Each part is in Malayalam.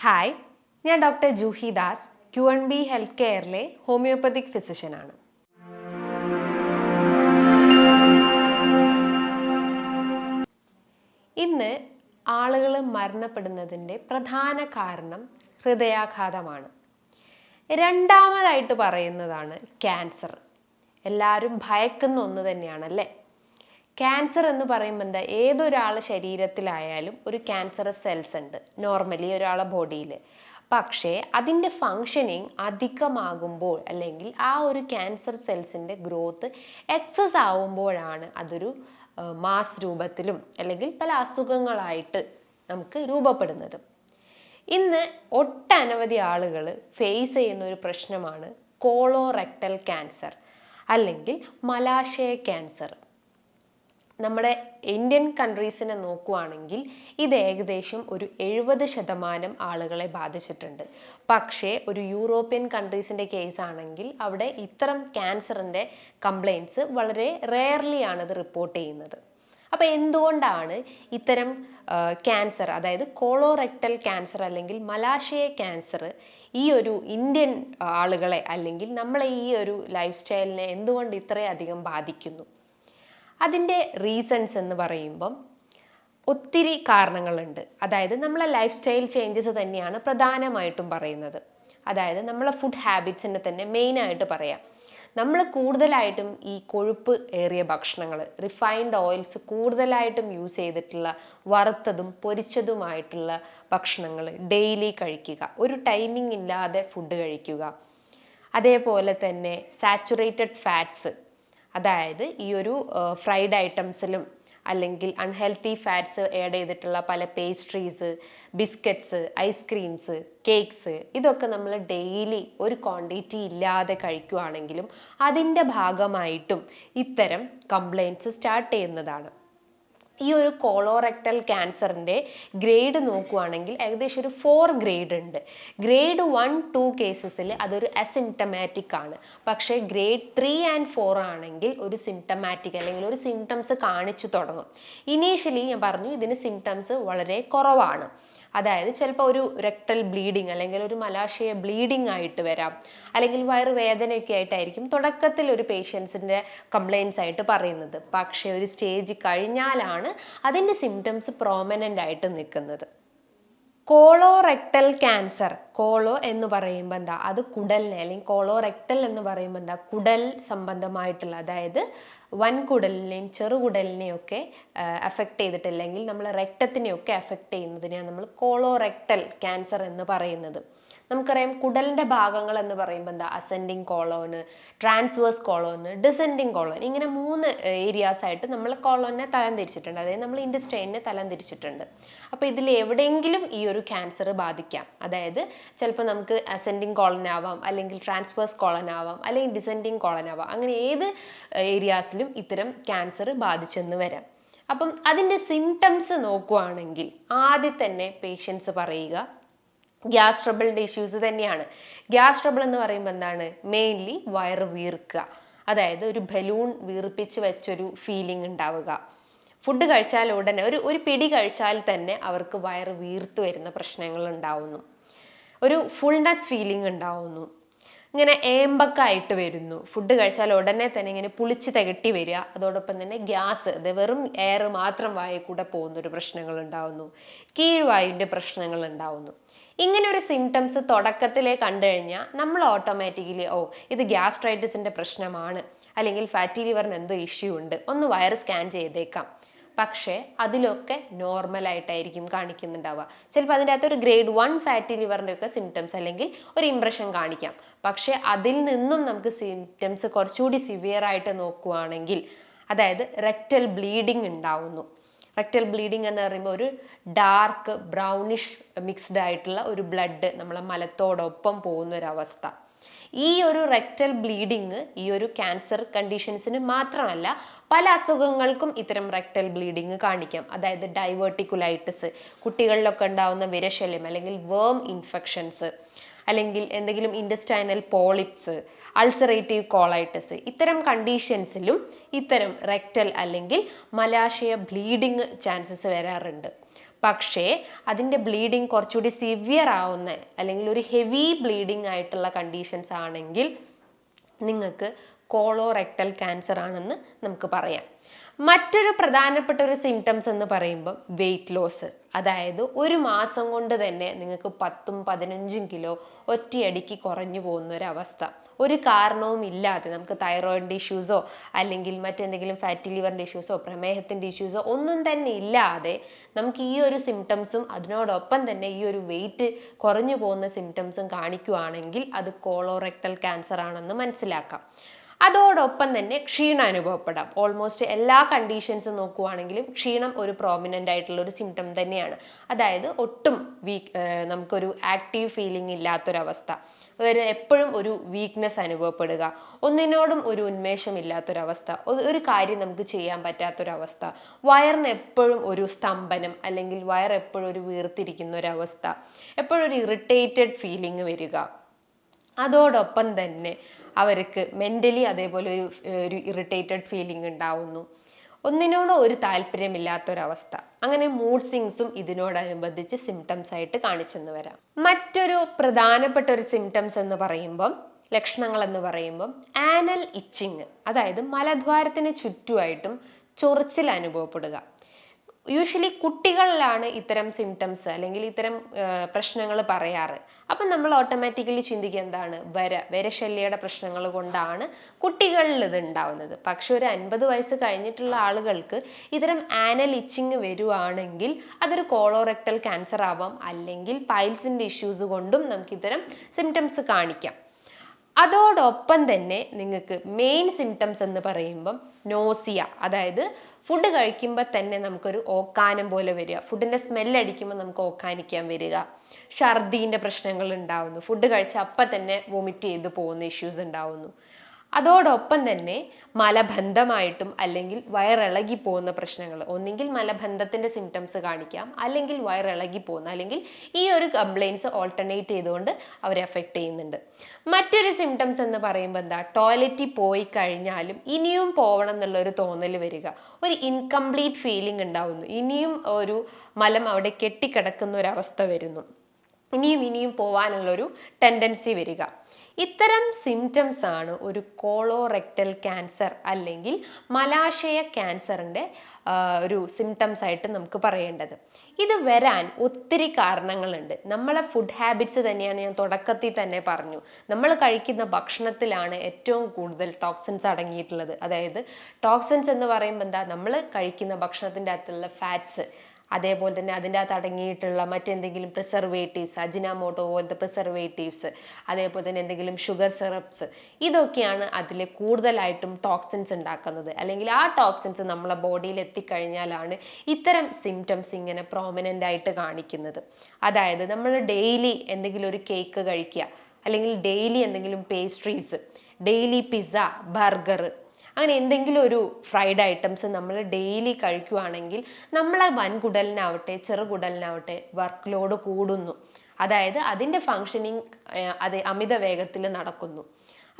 ഹായ് ഞാൻ doctor Juhi Das Q N B health കെയറിലെ homeopathic ഫിസിഷ്യനാണ് ഇന്ന് ആളുകൾ മരണപ്പെടുന്നതിന്റെ പ്രധാന കാരണം ഹൃദയാഘാതമാണ്. രണ്ടാമതായിട്ട് പറയുന്നതാണ് ക്യാൻസർ. എല്ലാവരും ഭയക്കുന്ന ഒന്ന് തന്നെയാണല്ലേ? ക്യാൻസർ എന്ന് പറയുമ്പോൾ എന്താ ഏതൊരാളെ ശരീരത്തിലായാലും ഒരു ക്യാൻസർ സെൽസ് ഉണ്ട് നോർമലി ഒരാളെ ബോഡിയിൽ പക്ഷേ അതിന്റെ ഫങ്ഷനിങ് അധികമാകുമ്പോൾ അല്ലെങ്കിൽ ആ ഒരു ക്യാൻസർ സെൽസിന്റെ ഗ്രോത്ത് എക്സസ് ആവുമ്പോഴാണ് അതൊരു മാസ് രൂപത്തിലും അല്ലെങ്കിൽ പല അസുഖങ്ങളായിട്ട് നമുക്ക് രൂപപ്പെടുന്നത്. ഇന്ന് ഒട്ടനവധി ആളുകൾ ഫേസ് ചെയ്യുന്ന ഒരു പ്രശ്നമാണ് കോളോറെക്ടൽ ക്യാൻസർ അല്ലെങ്കിൽ മലാശയ ക്യാൻസർ നമ്മുടെ ഇന്ത്യൻ കൺട്രീസിനെ നോക്കുകയാണെങ്കിൽ ഇത് ഏകദേശം ഒരു എഴുപത് ശതമാനം ആളുകളെ ബാധിച്ചിട്ടുണ്ട്. പക്ഷേ ഒരു യൂറോപ്യൻ കൺട്രീസിന്റെ കേസ് ആണെങ്കിൽ അവിടെ ഇത്തരം ക്യാൻസറിന്റെ കംപ്ലയിൻസ് വളരെ റെയർലി ആണ് ഇത് റിപ്പോർട്ട് ചെയ്യുന്നത്. അപ്പോൾ എന്തുകൊണ്ടാണ് ഇത്തരം ക്യാൻസർ അതായത് കോളോറെക്ടൽ ക്യാൻസർ അല്ലെങ്കിൽ മലാശയ ക്യാൻസർ ഈ ഒരു ഇന്ത്യൻ ആളുകളെ അല്ലെങ്കിൽ നമ്മളെ ഈ ഒരു ലൈഫ് സ്റ്റൈലിനെ എന്തുകൊണ്ട് ഇത്രയധികം ബാധിക്കുന്നു? അതിന്റെ റീസൺസ് എന്ന് പറയുമ്പം ഒത്തിരി കാരണങ്ങളുണ്ട്. അതായത് നമ്മളെ ലൈഫ് സ്റ്റൈൽ ചേഞ്ചസ് തന്നെയാണ് പ്രധാനമായിട്ടും പറയുന്നത്. അതായത് നമ്മളെ ഫുഡ് ഹാബിറ്റ്സിനെ തന്നെ മെയിനായിട്ട് പറയാം. നമ്മൾ കൂടുതലായിട്ടും ഈ കൊഴുപ്പ് ഏറിയ ഭക്ഷണങ്ങൾ റിഫൈൻഡ് ഓയിൽസ് കൂടുതലായിട്ടും യൂസ് ചെയ്തിട്ടുള്ള വറുത്തതും പൊരിച്ചതുമായിട്ടുള്ള ഭക്ഷണങ്ങൾ ഡെയിലി കഴിക്കുക. ഒരു ടൈമിംഗ് ഇല്ലാതെ ഫുഡ് കഴിക്കുക. അതേപോലെ തന്നെ സാച്ചുറേറ്റഡ് ഫാറ്റ്സ് അതായത് ഈ ഒരു ഫ്രൈഡ് ഐറ്റംസിലും അല്ലെങ്കിൽ അൺഹെൽത്തി ഫാറ്റ്സ് ആഡ് ചെയ്തിട്ടുള്ള പല പേസ്ട്രീസ് ബിസ്ക്കറ്റ്സ് ഐസ്ക്രീംസ് കേക്ക്സ് ഇതൊക്കെ നമ്മൾ ഡെയിലി ഒരു ക്വാണ്ടിറ്റി ഇല്ലാതെ കഴിക്കുകയാണെങ്കിലും അതിന്റെ ഭാഗമായിട്ടും ഇത്തരം കംപ്ലയിന്റ്സ് സ്റ്റാർട്ട് ചെയ്യുന്നതാണ്. ഈ ഒരു കോളോറെക്ടൽ ക്യാൻസറിന്റെ ഗ്രേഡ് നോക്കുവാണെങ്കിൽ ഏകദേശം ഒരു ഫോർ ഗ്രേഡ് ഉണ്ട്. ഗ്രേഡ് വൺ ടു കേസസിൽ അതൊരു അസിംറ്റമാറ്റിക് ആണ്. പക്ഷേ ഗ്രേഡ് ത്രീ ആൻഡ് ഫോർ ആണെങ്കിൽ ഒരു സിംറ്റമാറ്റിക് അല്ലെങ്കിൽ ഒരു സിംറ്റംസ് കാണിച്ചു തുടങ്ങും. ഇനീഷ്യലി ഞാൻ പറഞ്ഞു ഇതിന് സിംറ്റംസ് വളരെ കുറവാണ്. അതായത് ചിലപ്പോൾ ഒരു റെക്ടൽ ബ്ലീഡിങ് അല്ലെങ്കിൽ ഒരു മലാശയ ബ്ലീഡിങ് ആയിട്ട് വരാം. അല്ലെങ്കിൽ വയറ് വേദനയൊക്കെ ആയിട്ടായിരിക്കും തുടക്കത്തിൽ ഒരു പേഷ്യൻസിന്റെ കംപ്ലയിൻസ് ആയിട്ട് പറയുന്നത്. പക്ഷേ ഒരു സ്റ്റേജ് കഴിഞ്ഞാലാണ് അതിന്റെ സിംറ്റംസ് പ്രോമനന്റ് ആയിട്ട് നിൽക്കുന്നത്. കോളോറെക്ടൽ ക്യാൻസർ കോളോ എന്ന് പറയുമ്പോൾ എന്താ? അത് കുടലിനെ അല്ലെങ്കിൽ കോളോ റെക്ടൽ എന്ന് പറയുമ്പോൾ എന്താ? കുടൽ സംബന്ധമായിട്ടുള്ള അതായത് വൻകുടലിനെയും ചെറുകുടലിനെയും ഒക്കെ അഫക്റ്റ് ചെയ്തിട്ടില്ലെങ്കിൽ നമ്മൾ റെക്റ്റത്തിനെയൊക്കെ അഫക്റ്റ് ചെയ്യുന്നതിനെയാണ് നമ്മൾ കോളോ റെക്ടൽ ക്യാൻസർ എന്ന് പറയുന്നത്. നമുക്കറിയാം കുടലിന്റെ ഭാഗങ്ങൾ എന്ന് പറയുമ്പോൾ എന്താ? Ascending colon transverse colon descending colon ഇങ്ങനെ മൂന്ന് ഏരിയാസ് ആയിട്ട് നമ്മൾ കോളോനെ തലം തിരിച്ചിട്ടുണ്ട് അതായത് നമ്മൾ ഇൻഡസ്ട്രെയിനെ തലം തിരിച്ചിട്ടുണ്ട് അപ്പോൾ ഇതിൽ എവിടെയെങ്കിലും ഈ ഒരു ക്യാൻസർ ബാധിക്കാം. അതായത് ചിലപ്പോൾ നമുക്ക് അസെൻഡിങ് കോളൻ ആവാം അല്ലെങ്കിൽ ട്രാൻസ്ഫേഴ്സ് കോളൻ ആവാം അല്ലെങ്കിൽ ഡിസെൻഡിങ് കോളൻ ആവാം. അങ്ങനെ ഏത് ഏരിയാസിലും ഇത്തരം ക്യാൻസർ ബാധിച്ചെന്ന് വരാം. അപ്പം അതിന്റെ സിംറ്റംസ് നോക്കുവാണെങ്കിൽ ആദ്യം തന്നെ പേഷ്യൻസ് പറയുക ഗ്യാസ് ട്രബിളിന്റെ ഇഷ്യൂസ് തന്നെയാണ്. ഗ്യാസ് ട്രബിൾ എന്ന് പറയുമ്പോൾ എന്താണ്? മെയിൻലി വയറ് വീർക്കുക. അതായത് ഒരു ബലൂൺ വീർപ്പിച്ച് വെച്ചൊരു ഫീലിംഗ് ഉണ്ടാവുക. ഫുഡ് കഴിച്ചാൽ ഉടനെ ഒരു ഒരു പിടി കഴിച്ചാൽ തന്നെ അവർക്ക് വയറ് വീർത്ത് വരുന്ന പ്രശ്നങ്ങൾ ഉണ്ടാവുന്നു. ഒരു ഫുൾനെസ് ഫീലിംഗ് ഉണ്ടാവുന്നു. ഇങ്ങനെ ഏമ്പക്കായിട്ട് വരുന്നു. ഫുഡ് കഴിച്ചാൽ ഉടനെ തന്നെ ഇങ്ങനെ പുളിച്ച് തികട്ടി വരിക. അതോടൊപ്പം തന്നെ ഗ്യാസ് അത് വെറും എയർ മാത്രം വായിൽ കൂടെ പോകുന്ന ഒരു പ്രശ്നങ്ങൾ ഉണ്ടാവുന്നു. കീഴ്വായുവിന്റെ പ്രശ്നങ്ങൾ ഉണ്ടാവുന്നു. ഇങ്ങനെ ഒരു സിംറ്റംസ് തുടക്കത്തിലേ കണ്ടു കഴിഞ്ഞാൽ നമ്മൾ ഓട്ടോമാറ്റിക്കലി ഓ ഇത് ഗ്യാസ്ട്രൈറ്റിസിന്റെ പ്രശ്നമാണ്. അല്ലെങ്കിൽ ഫാറ്റി ലിവറിന് എന്തോ ഇഷ്യൂ ഉണ്ട്. ഒന്ന് വയർ സ്കാൻ ചെയ്തേക്കാം. പക്ഷേ അതിലൊക്കെ നോർമലായിട്ടായിരിക്കും കാണിക്കുന്നുണ്ടാവുക. ചിലപ്പോൾ അതിന്റെ അകത്ത് ഒരു ഗ്രേഡ് വൺ ഫാറ്റി ലിവറിന്റെ ഒക്കെ സിംറ്റംസ് അല്ലെങ്കിൽ ഒരു ഇംപ്രഷൻ കാണിക്കാം. പക്ഷേ അതിൽ നിന്നും നമുക്ക് സിംറ്റംസ് കുറച്ചുകൂടി സിവിയർ ആയിട്ട് നോക്കുകയാണെങ്കിൽ അതായത് റെക്റ്റൽ ബ്ലീഡിങ് ഉണ്ടാവുന്നു. റെക്റ്റൽ ബ്ലീഡിംഗ് എന്ന് പറയുമ്പോൾ ഒരു ഡാർക്ക് ബ്രൗണിഷ് മിക്സ്ഡ് ആയിട്ടുള്ള ഒരു ബ്ലഡ് നമ്മളെ മലത്തോടൊപ്പം പോകുന്ന ഒരു അവസ്ഥ. ഈ ഒരു റെക്ടൽ ബ്ലീഡിങ് ഈ ഒരു ക്യാൻസർ കണ്ടീഷൻസിന് മാത്രമല്ല പല അസുഖങ്ങൾക്കും ഇത്തരം റെക്ടൽ ബ്ലീഡിങ് കാണിക്കാം. അതായത് ഡൈവേർട്ടിക്കുലൈറ്റിസ് കുട്ടികളിലൊക്കെ ഉണ്ടാവുന്ന വിരശല്യം അല്ലെങ്കിൽ വേം ഇൻഫെക്ഷൻസ് അല്ലെങ്കിൽ എന്തെങ്കിലും ഇൻഡസ്റ്റൈനൽ പോളിപ്സ് അൾസറേറ്റീവ് കോളൈറ്റിസ് ഇത്തരം കണ്ടീഷൻസിലും ഇത്തരം റെക്ടൽ അല്ലെങ്കിൽ മലാശയ ബ്ലീഡിങ് ചാൻസസ് വരാറുണ്ട്. പക്ഷേ അതിന്റെ ബ്ലീഡിങ് കുറച്ചുകൂടി സിവിയർ ആവുന്ന അല്ലെങ്കിൽ ഒരു ഹെവി ബ്ലീഡിങ് ആയിട്ടുള്ള കണ്ടീഷൻസ് ആണെങ്കിൽ നിങ്ങൾക്ക് കോളോറെക്ടൽ ക്യാൻസർ ആണെന്ന് നമുക്ക് പറയാം. മറ്റൊരു പ്രധാനപ്പെട്ട ഒരു സിംറ്റംസ് എന്ന് പറയുമ്പോൾ വെയിറ്റ് ലോസ് അതായത് ഒരു മാസം കൊണ്ട് തന്നെ നിങ്ങൾക്ക് പത്തും പതിനഞ്ചും കിലോ ഒറ്റയടിക്ക് കുറഞ്ഞു പോകുന്ന ഒരു അവസ്ഥ. ഒരു കാരണവും ഇല്ലാതെ നമുക്ക് തൈറോയിഡിന്റെ ഇഷ്യൂസോ അല്ലെങ്കിൽ മറ്റെന്തെങ്കിലും ഫാറ്റി ലിവറിന്റെ ഇഷ്യൂസോ പ്രമേഹത്തിന്റെ ഇഷ്യൂസോ ഒന്നും തന്നെ ഇല്ലാതെ നമുക്ക് ഈ ഒരു സിംറ്റംസും അതിനോടൊപ്പം തന്നെ ഈ ഒരു വെയിറ്റ് കുറഞ്ഞു പോകുന്ന സിംറ്റംസും കാണിക്കുവാണെങ്കിൽ അത് കോളോറെക്ടൽ ക്യാൻസർ ആണെന്ന് മനസ്സിലാക്കാം. അതോടൊപ്പം തന്നെ ക്ഷീണം അനുഭവപ്പെടാം. ഓൾമോസ്റ്റ് എല്ലാ കണ്ടീഷൻസ് നോക്കുവാണെങ്കിലും ക്ഷീണം ഒരു പ്രോമിനന്റ് ആയിട്ടുള്ള ഒരു സിംറ്റം തന്നെയാണ്. അതായത് ഒട്ടും വീക്ക് നമുക്കൊരു ആക്റ്റീവ് ഫീലിംഗ് ഇല്ലാത്തൊരവസ്ഥ. അതായത് എപ്പോഴും ഒരു വീക്ക്നെസ് അനുഭവപ്പെടുക. ഒന്നിനോടും ഒരു ഉന്മേഷം ഇല്ലാത്തൊരവസ്ഥ. ഒരു- ഒരു കാര്യം നമുക്ക് ചെയ്യാൻ പറ്റാത്തൊരവസ്ഥ. വയറിന് എപ്പോഴും ഒരു സ്തംഭനം അല്ലെങ്കിൽ വയർ എപ്പോഴും ഒരു വീർത്തിരിക്കുന്ന ഒരവസ്ഥ എപ്പോഴും ഒരു ഇറിറ്റേറ്റഡ് ഫീലിംഗ് വരിക. അതോടൊപ്പം തന്നെ അവർക്ക് മെന്റലി അതേപോലെ ഒരു ഒരു ഇറിറ്റേറ്റഡ് ഫീലിംഗ് ഉണ്ടാവുന്നു. ഒന്നിനോട് ഒരു താല്പര്യമില്ലാത്തൊരവസ്ഥ. അങ്ങനെ മൂഡ് സിങ്സും ഇതിനോടനുബന്ധിച്ച് സിംറ്റംസ് ആയിട്ട് കാണിച്ചെന്ന് വരാം. മറ്റൊരു പ്രധാനപ്പെട്ട ഒരു സിംറ്റംസ് എന്ന് പറയുമ്പം ലക്ഷണങ്ങൾ എന്ന് പറയുമ്പം ആനൽ ഇച്ചിങ് അതായത് മലദ്വാരത്തിന് ചുറ്റുമായിട്ടും ചൊറിച്ചിൽ അനുഭവപ്പെടുക. യൂഷ്വലി കുട്ടികളിലാണ് ഇത്തരം സിംറ്റംസ് അല്ലെങ്കിൽ ഇത്തരം പ്രശ്നങ്ങൾ പറയാറ്. അപ്പം നമ്മൾ ഓട്ടോമാറ്റിക്കലി ചിന്തിക്കുക എന്താണ്? വര. വരശല്യയുടെ പ്രശ്നങ്ങൾ കൊണ്ടാണ് കുട്ടികളിൽ ഇത് ഉണ്ടാവുന്നത്. പക്ഷെ ഒരു അൻപത് വയസ്സ് കഴിഞ്ഞിട്ടുള്ള ആളുകൾക്ക് ഇത്തരം ആനൽ ഇച്ചിങ് വരുവാണെങ്കിൽ അതൊരു കോളോറെക്ടൽ ക്യാൻസർ ആവാം അല്ലെങ്കിൽ പൈൽസിന്റെ ഇഷ്യൂസ് കൊണ്ടും നമുക്ക് ഇത്തരം സിംറ്റംസ് കാണിക്കാം. അതോടൊപ്പം തന്നെ നിങ്ങൾക്ക് മെയിൻ സിംറ്റംസ് എന്ന് പറയുമ്പം നോസിയ അതായത് ഫുഡ് കഴിക്കുമ്പോൾ തന്നെ നമുക്കൊരു ഓക്കാനം പോലെ വരിക. ഫുഡിന്റെ സ്മെല്ലടിക്കുമ്പോൾ നമുക്ക് ഓക്കാനിക്കാൻ വരിക. ഛർദീന്റെ പ്രശ്നങ്ങൾ ഉണ്ടാവുന്നു. ഫുഡ് കഴിച്ച അപ്പം തന്നെ വോമിറ്റ് ചെയ്ത് പോകുന്ന ഇഷ്യൂസ് ഉണ്ടാവുന്നു. അതോടൊപ്പം തന്നെ മലബന്ധമായിട്ടും അല്ലെങ്കിൽ വയറിളകി പോകുന്ന പ്രശ്നങ്ങൾ ഒന്നെങ്കിൽ മലബന്ധത്തിന്റെ സിംറ്റംസ് കാണിക്കാം അല്ലെങ്കിൽ വയറിളകി പോകുന്ന അല്ലെങ്കിൽ ഈ ഒരു കംപ്ലയിൻസ് ഓൾട്ടർനേറ്റ് ചെയ്തുകൊണ്ട് അവരെ അഫക്റ്റ് ചെയ്യുന്നുണ്ട്. മറ്റൊരു സിംറ്റംസ് എന്ന് പറയുമ്പോൾ എന്താ? ടോയ്ലറ്റിൽ പോയി കഴിഞ്ഞാലും ഇനിയും പോകണം എന്നുള്ളൊരു തോന്നൽ വരിക. ഒരു ഇൻകംപ്ലീറ്റ് ഫീലിംഗ് ഉണ്ടാവുന്നു. ഇനിയും ഒരു മലം അവിടെ കെട്ടിക്കിടക്കുന്ന ഒരു അവസ്ഥ വരുന്നു. ഇനിയും ഇനിയും പോവാനുള്ളൊരു ടെൻഡൻസി വരിക. ഇത്തരം സിംറ്റംസ് ആണ് ഒരു കോളോറെക്ടൽ ക്യാൻസർ അല്ലെങ്കിൽ മലാശയ ക്യാൻസറിന്റെ ഒരു സിംറ്റംസ് ആയിട്ട് നമുക്ക് പറയേണ്ടത്. ഇത് വരാൻ ഒത്തിരി കാരണങ്ങളുണ്ട്. നമ്മളെ ഫുഡ് ഹാബിറ്റ്സ് തന്നെയാണ് ഞാൻ തുടക്കത്തിൽ തന്നെ പറഞ്ഞു. നമ്മൾ കഴിക്കുന്ന ഭക്ഷണത്തിലാണ് ഏറ്റവും കൂടുതൽ ടോക്സിൻസ് അടങ്ങിയിട്ടുള്ളത്. അതായത് ടോക്സിൻസ് എന്ന് പറയുമ്പോൾ എന്താ? നമ്മൾ കഴിക്കുന്ന ഭക്ഷണത്തിന്റെ അകത്തുള്ള ഫാറ്റ്സ് അതേപോലെ തന്നെ അതിന്റെ അകത്ത് അടങ്ങിയിട്ടുള്ള മറ്റെന്തെങ്കിലും പ്രിസർവേറ്റീവ്സ് അജിനാമോട്ടോ പോലത്തെ പ്രിസർവേറ്റീവ്സ് അതേപോലെ തന്നെ എന്തെങ്കിലും ഷുഗർ സിറപ്സ് ഇതൊക്കെയാണ് അതിൽ കൂടുതലായിട്ടും ടോക്സിൻസ് ഉണ്ടാക്കുന്നത്. അല്ലെങ്കിൽ ആ ടോക്സിൻസ് നമ്മളെ ബോഡിയിൽ എത്തിക്കഴിഞ്ഞാലാണ് ഇത്തരം സിംറ്റംസ് ഇങ്ങനെ പ്രോമിനന്റ് ആയിട്ട് കാണിക്കുന്നത്. അതായത് നമ്മൾ ഡെയിലി എന്തെങ്കിലും ഒരു കേക്ക് കഴിക്കുക അല്ലെങ്കിൽ ഡെയിലി എന്തെങ്കിലും പേസ്ട്രീസ് ഡെയിലി പിസ്സ ബർഗർ അങ്ങനെ എന്തെങ്കിലും ഒരു ഫ്രൈഡ് ഐറ്റംസ് നമ്മൾ ഡെയിലി കഴിക്കുവാണെങ്കിൽ നമ്മളെ വൻകുടലിനാവട്ടെ ചെറുകുടലിനാവട്ടെ വർക്ക് ലോഡ് കൂടുന്നു. അതായത് അതിന്റെ ഫങ്ഷനിങ് അത് അമിത വേഗത്തിൽ നടക്കുന്നു.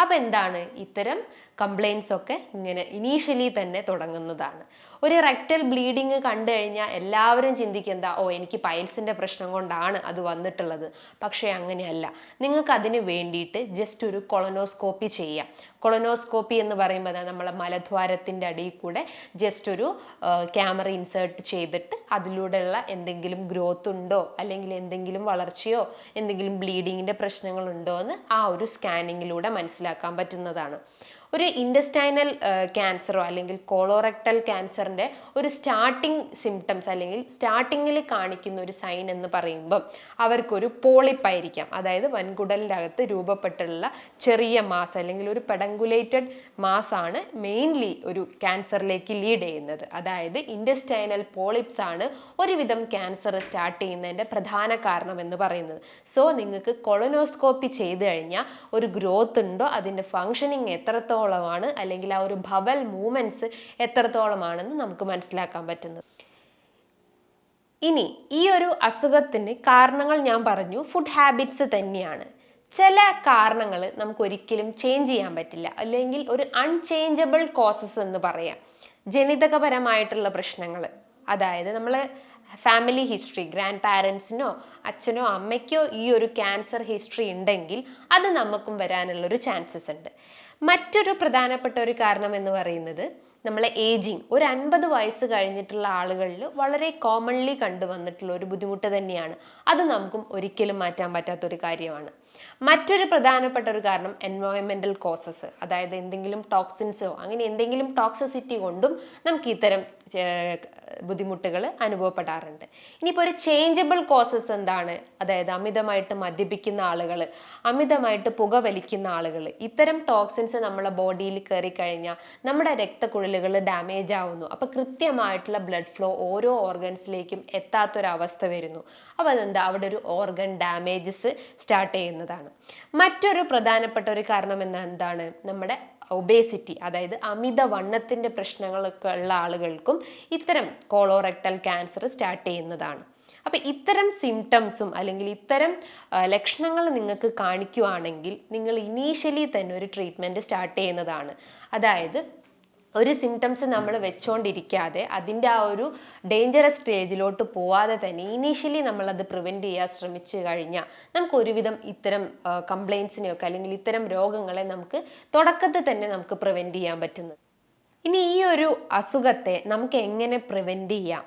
അപ്പം എന്താണ്? ഇത്തരം കംപ്ലയിൻസ് ഒക്കെ ഇങ്ങനെ ഇനീഷ്യലി തന്നെ തുടങ്ങുന്നതാണ്. ഒരു റെക്ടൽ ബ്ലീഡിങ് കണ്ടു കഴിഞ്ഞാൽ എല്ലാവരും ചിന്തിക്കുക എന്താ ഓ എനിക്ക് പൈൽസിന്റെ പ്രശ്നം കൊണ്ടാണ് അത് വന്നിട്ടുള്ളത്. പക്ഷേ അങ്ങനെയല്ല. നിങ്ങൾക്ക് അതിന് വേണ്ടിയിട്ട് ജസ്റ്റ് ഒരു കൊളനോസ്കോപ്പി ചെയ്യാം. കൊളനോസ്കോപ്പി എന്ന് പറയുമ്പോൾ നമ്മളെ മലദ്വാരത്തിന്റെ അടിയിൽ കൂടെ ജസ്റ്റ് ഒരു ക്യാമറ ഇൻസേർട്ട് ചെയ്തിട്ട് അതിലൂടെയുള്ള എന്തെങ്കിലും ഗ്രോത്ത് ഉണ്ടോ? അല്ലെങ്കിൽ എന്തെങ്കിലും വളർച്ചയോ എന്തെങ്കിലും ബ്ലീഡിങ്ങിന്റെ പ്രശ്നങ്ങളുണ്ടോ എന്ന് ആ ഒരു സ്കാനിങ്ങിലൂടെ മനസ്സിലാക്കാൻ പറ്റുന്നതാണ്. ഒരു ഇൻഡസ്റ്റൈനൽ ക്യാൻസറോ അല്ലെങ്കിൽ കോളോറക്ടൽ ക്യാൻസറിന്റെ ഒരു സ്റ്റാർട്ടിംഗ് സിംറ്റംസ് അല്ലെങ്കിൽ സ്റ്റാർട്ടിങ്ങിൽ കാണിക്കുന്ന ഒരു സൈൻ എന്ന് പറയുമ്പം അവർക്കൊരു പോളിപ്പായിരിക്കാം. അതായത് വൻകുടലിന്റെ അകത്ത് രൂപപ്പെട്ടുള്ള ചെറിയ മാസ് അല്ലെങ്കിൽ ഒരു പെഡങ്കുലേറ്റഡ് മാസാണ് മെയിൻലി ഒരു ക്യാൻസറിലേക്ക് ലീഡ് ചെയ്യുന്നത്. അതായത് ഇൻഡസ്റ്റൈനൽ പോളിപ്സ് ആണ് ഒരുവിധം ക്യാൻസർ സ്റ്റാർട്ട് ചെയ്യുന്നതിന്റെ പ്രധാന കാരണം എന്ന് പറയുന്നത്. സോ നിങ്ങൾക്ക് കൊളനോസ്കോപ്പി ചെയ്ത് കഴിഞ്ഞാൽ ഒരു ഗ്രോത്ത് ഉണ്ടോ? അതിന്റെ ഫങ്ഷനിങ് എത്രത്തോളമാണ് അല്ലെങ്കിൽ ആ ഒരു ഭവൽ മൂമെന്റ്സ് എത്രത്തോളമാണെന്ന് നമുക്ക് മനസ്സിലാക്കാൻ പറ്റുന്നത്. ഇനി ഈ ഒരു അസുഖത്തിന് കാരണങ്ങൾ ഞാൻ പറഞ്ഞു. ഫുഡ് ഹാബിറ്റ്സ് തന്നെയാണ്. ചില കാരണങ്ങൾ നമുക്ക് ഒരിക്കലും ചേഞ്ച് ചെയ്യാൻ പറ്റില്ല. അല്ലെങ്കിൽ ഒരു അൺചേഞ്ചബിൾ കോസസ് എന്ന് പറയാം. ജനിതകപരമായിട്ടുള്ള പ്രശ്നങ്ങൾ. അതായത് നമ്മൾ ഫാമിലി ഹിസ്റ്ററി ഗ്രാൻഡ് പാരൻസിനോ അച്ഛനോ അമ്മയ്ക്കോ ഈ ഒരു ക്യാൻസർ ഹിസ്റ്ററി ഉണ്ടെങ്കിൽ അത് നമുക്കും വരാനുള്ളൊരു ചാൻസസ് ഉണ്ട്. മറ്റൊരു പ്രധാനപ്പെട്ട ഒരു കാരണം എന്ന് പറയുന്നത് നമ്മളെ ഏജിങ് ഒരു അൻപത് വയസ്സ് കഴിഞ്ഞിട്ടുള്ള ആളുകളിൽ വളരെ കോമൺലി കണ്ടുവന്നിട്ടുള്ള ഒരു ബുദ്ധിമുട്ട് തന്നെയാണ്. അത് നമുക്കും ഒരിക്കലും മാറ്റാൻ പറ്റാത്തൊരു കാര്യമാണ്. മറ്റൊരു പ്രധാനപ്പെട്ട ഒരു കാരണം എൻവയോൺമെന്റൽ കോസസ് അതായത് എന്തെങ്കിലും ടോക്സിൻസോ അങ്ങനെ എന്തെങ്കിലും ടോക്സിസിറ്റി കൊണ്ടും നമുക്ക് ഇത്തരം ബുദ്ധിമുട്ടുകൾ അനുഭവപ്പെടാറുണ്ട്. ഇനിയിപ്പോൾ ഒരു ചേഞ്ചബിൾ കോസസ് എന്താണ്? അതായത് അമിതമായിട്ട് മദ്യപിക്കുന്ന ആളുകൾ അമിതമായിട്ട് പുക വലിക്കുന്ന ആളുകൾ ഇത്തരം ടോക്സിൻസ് നമ്മളെ ബോഡിയിൽ കയറി കഴിഞ്ഞാൽ നമ്മുടെ രക്തക്കുഴലുകൾ ഡാമേജ് ആവുന്നു. അപ്പോൾ കൃത്യമായിട്ടുള്ള ബ്ലഡ് ഫ്ലോ ഓരോ ഓർഗൻസിലേക്കും എത്താത്തൊരവസ്ഥ വരുന്നു. അപ്പോൾ അതെന്താ? അവിടെ ഒരു ഓർഗൻ ഡാമേജസ് സ്റ്റാർട്ട് ചെയ്യുന്നതാണ്. മറ്റൊരു പ്രധാനപ്പെട്ട ഒരു കാരണം എന്ന എന്താണ്? നമ്മുടെ ഒബേസിറ്റി അതായത് അമിത വണ്ണത്തിന്റെ പ്രശ്നങ്ങളൊക്കെ ഉള്ള ആളുകൾക്കും ഇത്തരം കോളോറക്ടൽ ക്യാൻസർ സ്റ്റാർട്ട് ചെയ്യുന്നതാണ്. അപ്പോൾ ഇത്തരം സിംറ്റംസും അല്ലെങ്കിൽ ഇത്തരം ലക്ഷണങ്ങൾ നിങ്ങൾക്ക് കാണിക്കുവാണെങ്കിൽ നിങ്ങൾ ഇനീഷ്യലി തന്നെ ഒരു ട്രീറ്റ്മെന്റ് സ്റ്റാർട്ട് ചെയ്യുന്നതാണ്. അതായത് ഒരു സിംറ്റംസ് നമ്മൾ വെച്ചുകൊണ്ടിരിക്കാതെ അതിന്റെ ആ ഒരു ഡേഞ്ചറസ് സ്റ്റേജിലോട്ട് പോവാതെ തന്നെ ഇനീഷ്യലി നമ്മളത് പ്രിവെന്റ് ചെയ്യാൻ ശ്രമിച്ചു കഴിഞ്ഞാൽ നമുക്ക് ഒരുവിധം ഇത്തരം കംപ്ലയിൻസിനെയൊക്കെ അല്ലെങ്കിൽ ഇത്തരം രോഗങ്ങളെ നമുക്ക് തുടക്കത്തിൽ തന്നെ നമുക്ക് പ്രിവെന്റ് ചെയ്യാൻ പറ്റുന്നത്. ഇനി ഈ ഒരു അസുഖത്തെ നമുക്ക് എങ്ങനെ പ്രിവെന്റ് ചെയ്യാം?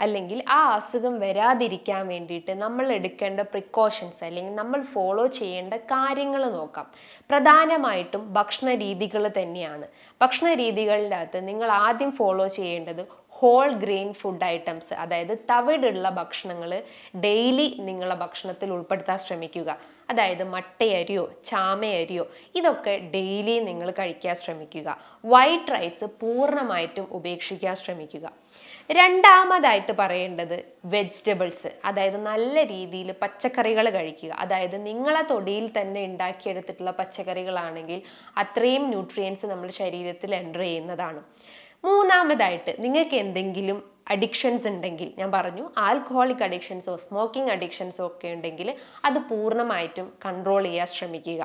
അല്ലെങ്കിൽ ആ അസുഖം വരാതിരിക്കാൻ വേണ്ടിയിട്ട് നമ്മൾ എടുക്കേണ്ട പ്രിക്കോഷൻസ് അല്ലെങ്കിൽ നമ്മൾ ഫോളോ ചെയ്യേണ്ട കാര്യങ്ങൾ നോക്കാം. പ്രധാനമായിട്ടും ഭക്ഷണ രീതികൾ തന്നെയാണ്. ഭക്ഷണ രീതികളുടെ അകത്ത് നിങ്ങൾ ആദ്യം ഫോളോ ചെയ്യേണ്ടത് ഹോൾ ഗ്രെയിൻ ഫുഡ് ഐറ്റംസ് അതായത് തവിടുള്ള ഭക്ഷണങ്ങൾ ഡെയിലി നിങ്ങളെ ഭക്ഷണത്തിൽ ഉൾപ്പെടുത്താൻ ശ്രമിക്കുക. അതായത് മട്ടയരിയോ ചാമയരിയോ ഇതൊക്കെ ഡെയിലി നിങ്ങൾ കഴിക്കാൻ ശ്രമിക്കുക. വൈറ്റ് റൈസ് പൂർണമായിട്ടും ഉപേക്ഷിക്കാൻ ശ്രമിക്കുക. രണ്ടാമതായിട്ട് പറയേണ്ടത് വെജിറ്റബിൾസ്. അതായത് നല്ല രീതിയിൽ പച്ചക്കറികൾ കഴിക്കുക. അതായത് നിങ്ങളെ തൊടിയിൽ തന്നെ ഉണ്ടാക്കിയെടുത്തിട്ടുള്ള പച്ചക്കറികളാണെങ്കിൽ അത്രയും ന്യൂട്രിയൻസ് നമ്മുടെ ശരീരത്തിൽ എന്റർ ചെയ്യുന്നതാണ്. മൂന്നാമതായിട്ട് നിങ്ങൾക്ക് എന്തെങ്കിലും അഡിക്ഷൻസ് ഉണ്ടെങ്കിൽ ഞാൻ പറഞ്ഞു ആൽക്കഹോളിക് അഡിക്ഷൻസോ സ്മോക്കിംഗ് അഡിക്ഷൻസോ ഒക്കെ ഉണ്ടെങ്കിൽ അത് പൂർണമായിട്ടും കൺട്രോൾ ചെയ്യാൻ ശ്രമിക്കുക.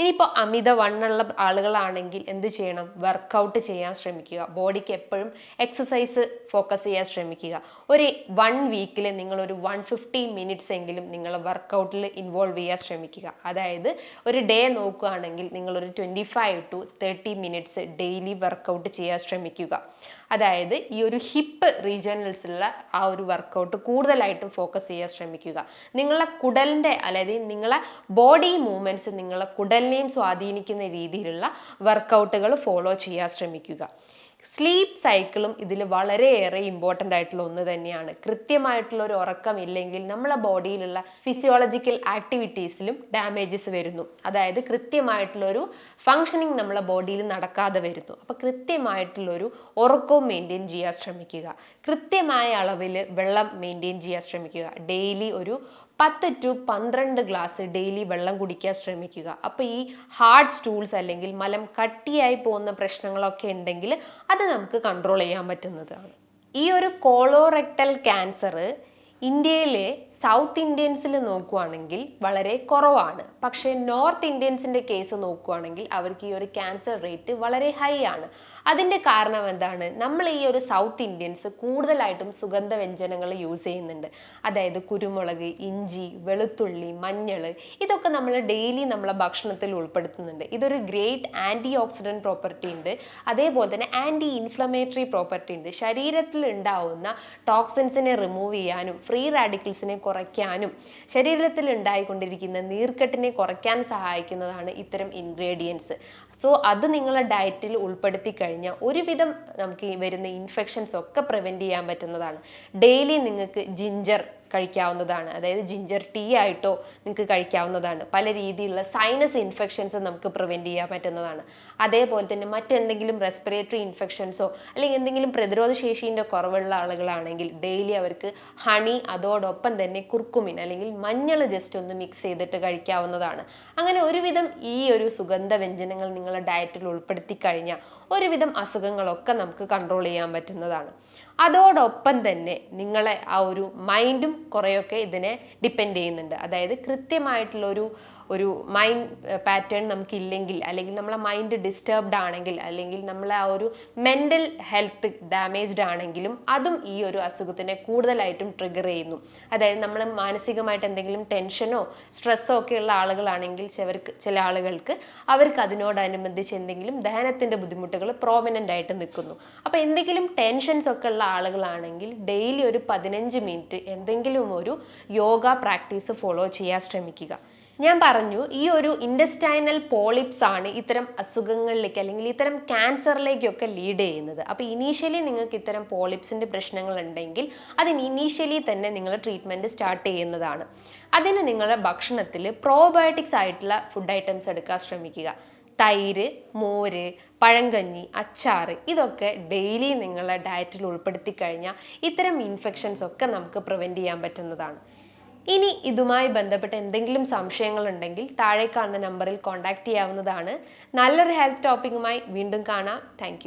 ഇനിയിപ്പോൾ അമിത വണ്ണുള്ള ആളുകളാണെങ്കിൽ എന്ത് ചെയ്യണം? വർക്കൗട്ട് ചെയ്യാൻ ശ്രമിക്കുക. ബോഡിക്ക് എപ്പോഴും എക്സസൈസ് ഫോക്കസ് ചെയ്യാൻ ശ്രമിക്കുക. ഒരു വൺ വീക്കിൽ നിങ്ങളൊരു വൺ ഫിഫ്റ്റി മിനിറ്റ്സ് എങ്കിലും നിങ്ങൾ വർക്കൗട്ടിൽ ഇൻവോൾവ് ചെയ്യാൻ ശ്രമിക്കുക. അതായത് ഒരു ഡേ നോക്കുകയാണെങ്കിൽ നിങ്ങളൊരു twenty five to thirty minutes daily workout ചെയ്യാൻ ശ്രമിക്കുക. അതായത് ഈ ഒരു ഹിപ്പ് റീജിയണൽസിലുള്ള ആ ഒരു വർക്കൗട്ട് കൂടുതലായിട്ടും ഫോക്കസ് ചെയ്യാൻ ശ്രമിക്കുക. നിങ്ങളുടെ കുടലിന്റെ അതായത് നിങ്ങളെ ബോഡി മൂവ്മെന്റ്സ് നിങ്ങളെ കുടലിനെയും സ്വാധീനിക്കുന്ന രീതിയിലുള്ള വർക്കൗട്ടുകൾ ഫോളോ ചെയ്യാൻ ശ്രമിക്കുക. സ്ലീപ്പ് സൈക്കിളും ഇതിൽ വളരെയേറെ ഇമ്പോർട്ടന്റ് ആയിട്ടുള്ള ഒന്ന് തന്നെയാണ്. കൃത്യമായിട്ടുള്ള ഒരു ഉറക്കം ഇല്ലെങ്കിൽ നമ്മളെ ബോഡിയിലുള്ള ഫിസിയോളജിക്കൽ ആക്ടിവിറ്റീസിലും ഡാമേജസ് വരുന്നു. അതായത് കൃത്യമായിട്ടുള്ളൊരു ഫങ്ഷനിങ് നമ്മളെ ബോഡിയിൽ നടക്കാതെ വരുന്നു. അപ്പോൾ കൃത്യമായിട്ടുള്ളൊരു ഉറക്കവും മെയിന്റെയിൻ ചെയ്യാൻ ശ്രമിക്കുക. കൃത്യമായ അളവിൽ വെള്ളം മെയിന്റെയിൻ ചെയ്യാൻ ശ്രമിക്കുക. ഡെയിലി ഒരു പത്ത് ടു പന്ത്രണ്ട് ഗ്ലാസ് ഡെയിലി വെള്ളം കുടിക്കാൻ ശ്രമിക്കുക. അപ്പോൾ ഈ ഹാർഡ് സ്റ്റൂൾസ് അല്ലെങ്കിൽ മലം കട്ടിയായി പോകുന്ന പ്രശ്നങ്ങളൊക്കെ ഉണ്ടെങ്കിൽ അത് നമുക്ക് കൺട്രോൾ ചെയ്യാൻ പറ്റുന്നതാണ്. ഈ ഒരു കോളോറെക്ടൽ ക്യാൻസർ ഇന്ത്യയിലെ സൗത്ത് ഇന്ത്യൻസിൽ നോക്കുവാണെങ്കിൽ വളരെ കുറവാണ്. പക്ഷേ നോർത്ത് ഇന്ത്യൻസിന്റെ കേസ് നോക്കുവാണെങ്കിൽ അവർക്ക് ഈ ഒരു ക്യാൻസർ റേറ്റ് വളരെ ഹൈ ആണ്. അതിന്റെ കാരണം എന്താണ്? നമ്മൾ ഈ ഒരു സൗത്ത് ഇന്ത്യൻസ് കൂടുതലായിട്ടും സുഗന്ധ വ്യഞ്ജനങ്ങൾ യൂസ് ചെയ്യുന്നുണ്ട്. അതായത് കുരുമുളക് ഇഞ്ചി വെളുത്തുള്ളി മഞ്ഞൾ ഇതൊക്കെ നമ്മൾ ഡെയിലി നമ്മളെ ഭക്ഷണത്തിൽ ഉൾപ്പെടുത്തുന്നുണ്ട്. ഇതൊരു ഗ്രേറ്റ് ആന്റി ഓക്സിഡന്റ് പ്രോപ്പർട്ടി ഉണ്ട്. അതേപോലെ തന്നെ ആന്റി ഇൻഫ്ലമേറ്ററി പ്രോപ്പർട്ടി ഉണ്ട്. ശരീരത്തിൽ ഉണ്ടാവുന്ന ടോക്സിൻസിനെ റിമൂവ് ചെയ്യാനും ഫ്രീ റാഡിക്കിൾസിനെ കുറയ്ക്കാനും ശരീരത്തിൽ ഉണ്ടായിക്കൊണ്ടിരിക്കുന്ന നീർക്കെട്ടിനെ കുറയ്ക്കാൻ സഹായിക്കുന്നതാണ് ഇത്തരം ഇൻഗ്രീഡിയൻസ്. സോ അത് നിങ്ങളെ ഡയറ്റിൽ ഉൾപ്പെടുത്തി കഴിഞ്ഞാൽ ഒരുവിധം നമുക്ക് വരുന്ന ഇൻഫെക്ഷൻസ് ഒക്കെ പ്രിവെന്റ് ചെയ്യാൻ പറ്റുന്നതാണ്. ഡെയിലി നിങ്ങൾക്ക് ജിഞ്ചർ കഴിക്കാവുന്നതാണ്. അതായത് ജിഞ്ചർ ടീ ആയിട്ടോ നിങ്ങൾക്ക് കഴിക്കാവുന്നതാണ്. പല രീതിയിലുള്ള സൈനസ് ഇൻഫെക്ഷൻസ് നമുക്ക് പ്രിവെന്റ് ചെയ്യാൻ പറ്റുന്നതാണ്. അതേപോലെ തന്നെ മറ്റെന്തെങ്കിലും റെസ്പിറേറ്ററി ഇൻഫെക്ഷൻസോ അല്ലെങ്കിൽ എന്തെങ്കിലും പ്രതിരോധ കുറവുള്ള ആളുകളാണെങ്കിൽ ഡെയിലി അവർക്ക് ഹണി അതോടൊപ്പം തന്നെ കുർക്കുമിൻ അല്ലെങ്കിൽ മഞ്ഞൾ ജസ്റ്റ് ഒന്ന് മിക്സ് ചെയ്തിട്ട് കഴിക്കാവുന്നതാണ്. അങ്ങനെ ഒരുവിധം ഈ ഒരു സുഗന്ധ വ്യഞ്ജനങ്ങൾ നിങ്ങളുടെ ഡയറ്റിൽ ഉൾപ്പെടുത്തി കഴിഞ്ഞാൽ ഒരുവിധം അസുഖങ്ങളൊക്കെ നമുക്ക് കൺട്രോൾ ചെയ്യാൻ പറ്റുന്നതാണ്. അതോടൊപ്പം തന്നെ നിങ്ങളെ ആ ഒരു മൈൻഡും കുറേയൊക്കെ ഇതിനെ ഡിപ്പെൻഡ് ചെയ്യുന്നുണ്ട്. അതായത് കൃത്യമായിട്ടുള്ള ഒരു മൈൻഡ് പാറ്റേൺ നമുക്കില്ലെങ്കിൽ അല്ലെങ്കിൽ നമ്മളെ മൈൻഡ് ഡിസ്റ്റർബ്ഡ് ആണെങ്കിൽ അല്ലെങ്കിൽ നമ്മളെ ആ ഒരു മെന്റൽ ഹെൽത്ത് ഡാമേജ്ഡ് ആണെങ്കിലും അതും ഈ ഒരു അസുഖത്തിനെ കൂടുതലായിട്ടും ട്രിഗർ ചെയ്യുന്നു. അതായത് നമ്മൾ മാനസികമായിട്ട് എന്തെങ്കിലും ടെൻഷനോ സ്ട്രെസ്സോ ഒക്കെ ഉള്ള ആളുകളാണെങ്കിൽ ചിലർക്ക് ചില ആളുകൾക്ക് അവർക്ക് അതിനോടനുബന്ധിച്ച് എന്തെങ്കിലും ദഹനത്തിന്റെ ബുദ്ധിമുട്ടുകൾ പ്രോമിനന്റ് ആയിട്ട് നിൽക്കുന്നു. അപ്പോൾ എന്തെങ്കിലും ടെൻഷൻസ് ഒക്കെ ഉള്ള ആളുകളാണെങ്കിൽ ഡെയിലി ഒരു പതിനഞ്ച് മിനിറ്റ് എന്തെങ്കിലും ഒരു യോഗ പ്രാക്ടീസ് ഫോളോ ചെയ്യാൻ ശ്രമിക്കുക. ഞാൻ പറഞ്ഞു ഈ ഒരു ഇൻഡസ്റ്റൈനൽ പോളിപ്സ് ആണ് ഇത്തരം അസുഖങ്ങളിലേക്ക് അല്ലെങ്കിൽ ഇത്തരം ക്യാൻസറിലേക്കൊക്കെ ലീഡ് ചെയ്യുന്നത്. അപ്പോൾ ഇനീഷ്യലി നിങ്ങൾക്ക് ഇത്തരം പോളിപ്സിന്റെ പ്രശ്നങ്ങൾ ഉണ്ടെങ്കിൽ അതിന് ഇനീഷ്യലി തന്നെ നിങ്ങൾ ട്രീറ്റ്മെന്റ് സ്റ്റാർട്ട് ചെയ്യുന്നതാണ്. അതിന് നിങ്ങളുടെ ഭക്ഷണത്തിൽ പ്രോബയോട്ടിക്സ് ആയിട്ടുള്ള ഫുഡ് ഐറ്റംസ് എടുക്കാൻ ശ്രമിക്കുക. തൈര് മോര് പഴങ്കഞ്ഞി അച്ചാർ ഇതൊക്കെ ഡെയിലി നിങ്ങളുടെ ഡയറ്റിൽ ഉൾപ്പെടുത്തി കഴിഞ്ഞാൽ ഇത്തരം ഇൻഫെക്ഷൻസ് ഒക്കെ നമുക്ക് പ്രിവെന്റ് ചെയ്യാൻ പറ്റുന്നതാണ്. ഇനി ഇതുമായി ബന്ധപ്പെട്ട് എന്തെങ്കിലും സംശയങ്ങളുണ്ടെങ്കിൽ താഴെ കാണുന്ന നമ്പറിൽ കോൺടാക്റ്റ് ചെയ്യാവുന്നതാണ്. നല്ലൊരു ഹെൽത്ത് ടോപ്പിക്കുമായി വീണ്ടും കാണാം. താങ്ക്